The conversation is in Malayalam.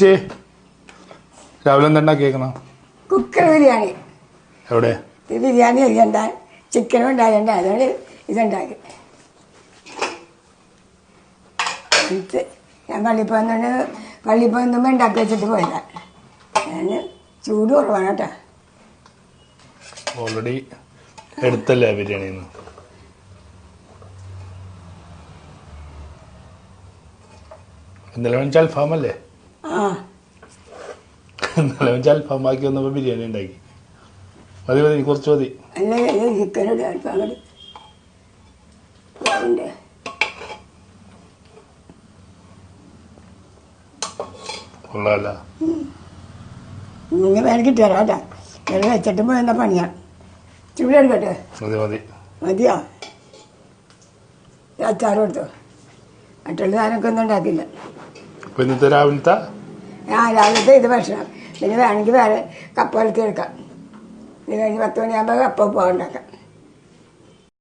ചേച്ചി രാവിലെ എന്താ ഉണ്ടാക്കിയേക്കണം കുക്കർ ബിരിയാണി. എവിടെ? ബിരിയാണി അരിയണ്ട ചിക്കനും ഉണ്ടായണ്ട അതുകൊണ്ട് ഇതുണ്ടാക്കി. ഇത് ഞാൻ പള്ളിപ്പോന്നുണ്ട് പള്ളിപ്പോന്നുമ്പോൾ ഉണ്ടാക്കി വെച്ചിട്ട് പോയതാ. ഞാൻ ചൂട് കുറവാണ് കേട്ടോ. ഓൾറെഡി എടുത്തല്ലേ ബിരിയാണി ഇന്നലെ അൽഫാം അല്ലേ അവൻ അൽഫാം ബാക്കി വന്നപ്പോൾ ബിരിയാണി ഉണ്ടാക്കി. മതി മതി കുറച്ച് മതി. ചിക്കനുണ്ട് നിങ്ങൾ വെച്ചിട്ട് പോയെന്ന മതി മതി. മതിയോ? ഇത് അച്ചാർ കൊടുത്തു മറ്റുള്ള സാധനമൊക്കെ ഒന്നും ഉണ്ടാക്കില്ല. അപ്പോൾ ഇന്നത്തെ രാവിലത്തെ? ആ രാവിലത്തെ ഇത് ഭക്ഷണം. പിന്നെ വേണമെങ്കിൽ വേറെ കപ്പ വളർത്തി എടുക്കാം. ഇത് കഴിഞ്ഞ് പത്ത് മണിയാകുമ്പോൾ കപ്പ ഉപ്പ ഉണ്ടാക്കാം.